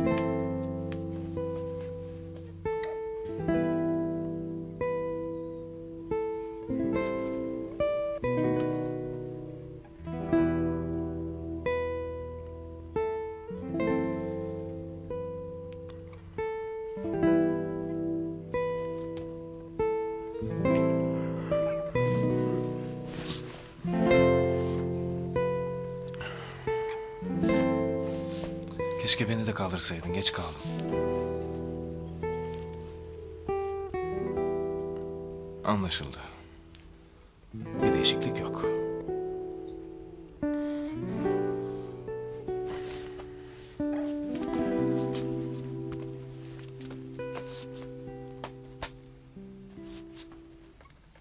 Bye. Keşke beni de kaldırsaydın. Geç kaldım. Anlaşıldı. Bir değişiklik yok.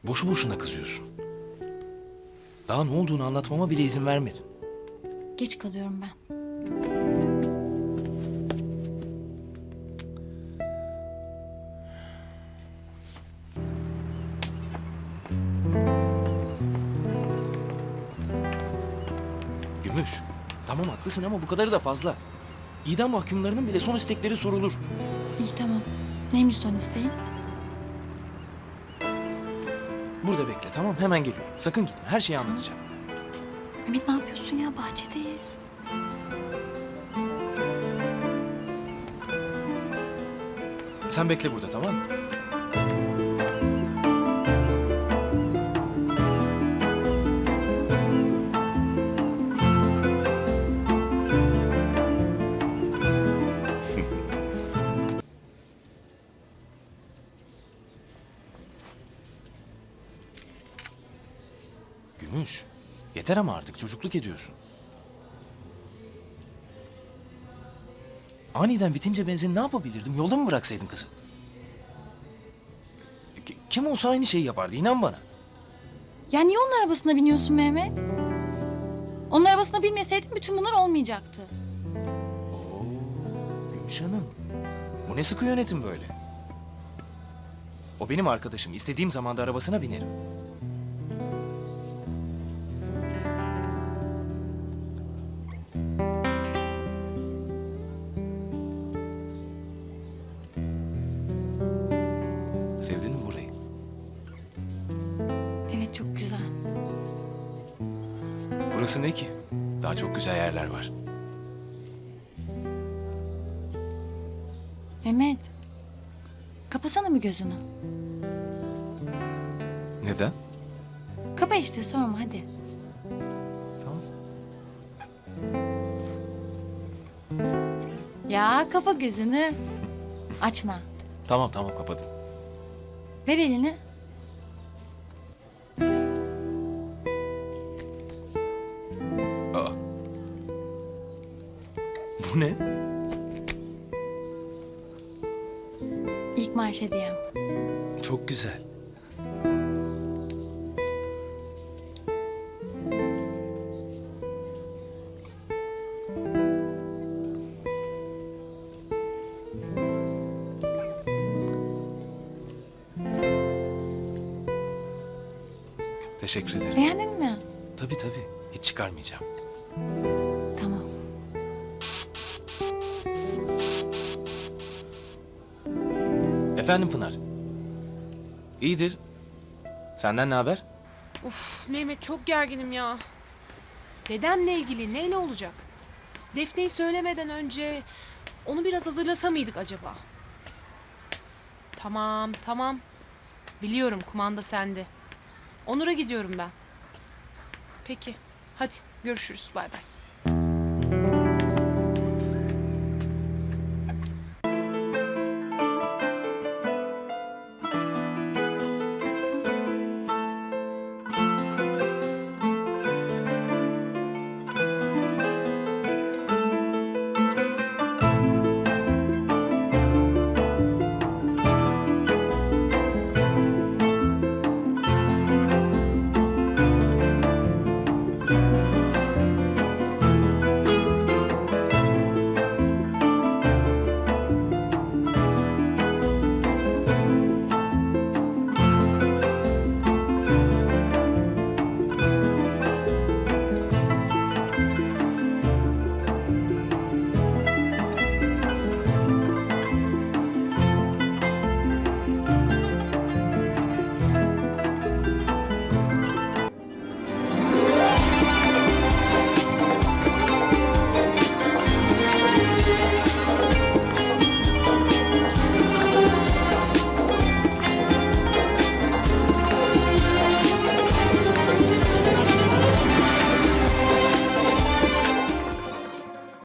Boşu boşuna kızıyorsun. Daha ne olduğunu anlatmama bile izin vermedin. Geç kalıyorum ben. Gümüş. Tamam haklısın ama bu kadarı da fazla. İdam mahkumlarının bile son istekleri sorulur. İyi tamam. Neymiş son isteğin? Burada bekle tamam hemen geliyorum. Sakın gitme her şeyi anlatacağım. Mehmet ne yapıyorsun ya? Bahçedeyiz. Sen bekle burada tamam mı? Gümüş, yeter ama artık çocukluk ediyorsun. Aniden bitince benzin ne yapabilirdim? Yolda mı bıraksaydım kızı? Ki- Kim olsa aynı şeyi yapardı inan bana. Ya niye onun arabasına biniyorsun Mehmet? Onun arabasına binmeseydin bütün bunlar olmayacaktı. Gümüş Hanım. Bu ne sıkı yönetim böyle? O benim arkadaşım. İstediğim zaman da arabasına binerim. Sevdin mi burayı? Evet çok güzel. Burası ne ki? Daha çok güzel yerler var. Mehmet. Kapasana mı gözünü? Neden? Kapa işte sorma hadi. Tamam. Ya kapa gözünü. Açma. Tamam tamam kapadım. Ver elini. Aa. Bu ne? İlk marş hediyem. Çok güzel. Teşekkür ederim. Beğendin mi? Tabii tabii. Hiç çıkarmayacağım. Tamam. Efendim Pınar. İyidir. Senden ne haber? Uf Mehmet çok gerginim ya. Dedemle ilgili neyle olacak? Defne'yi söylemeden önce onu biraz hazırlasa mıydık acaba? Tamam tamam. Biliyorum kumanda sende. Onur'a gidiyorum ben. Peki hadi görüşürüz bay bay.